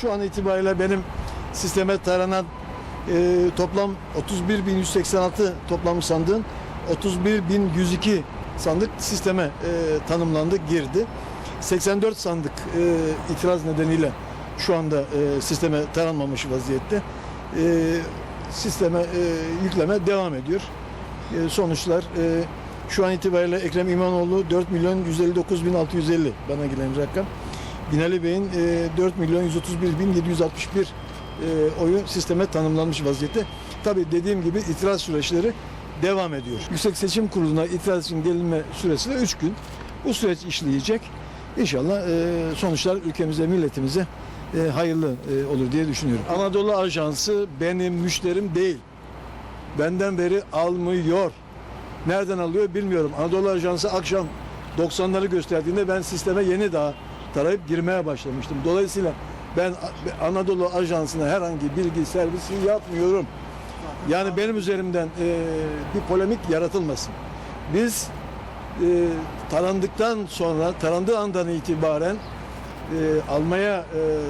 Şu an itibariyle benim sisteme taranan e, toplam 31.186 toplam sandığın 31.102 sandık sisteme e, tanımlandı, girdi. 84 sandık e, itiraz nedeniyle şu anda e, sisteme taranmamış vaziyette. E, sisteme e, yükleme devam ediyor. E, sonuçlar e, şu an itibariyle Ekrem İmamoğlu 4 milyon 159 bin 650 bana gelen rakam. Binali Bey'in e, 4 milyon 131 bin 761 e, oyu sisteme tanımlanmış vaziyette. Tabi dediğim gibi itiraz süreçleri devam ediyor. Yüksek Seçim Kurulu'na itiraz için gelinme süresi de 3 gün. Bu süreç işleyecek. İnşallah e, sonuçlar ülkemize, milletimize e, hayırlı e, olur diye düşünüyorum. Anadolu Ajansı benim müşterim değil. Benden beri almıyor. Nereden alıyor bilmiyorum. Anadolu Ajansı akşam 90'ları gösterdiğinde ben sisteme yeni daha tarayıp girmeye başlamıştım. Dolayısıyla ben Anadolu Ajansı'na herhangi bilgi servisi yapmıyorum. Yani benim üzerimden e, bir polemik yaratılmasın. Biz e, tarandıktan sonra, tarandığı andan itibaren e, almaya e,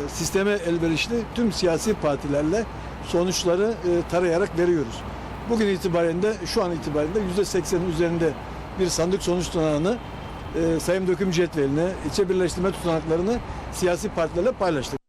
sisteme elverişli tüm siyasi partilerle sonuçları e, tarayarak veriyoruz. Bugün itibariyle şu an itibariyle yüzde seksenin üzerinde bir sandık sonuç tutanağını e, sayım döküm cetveline, içe birleştirme tutanaklarını siyasi partilerle paylaştık.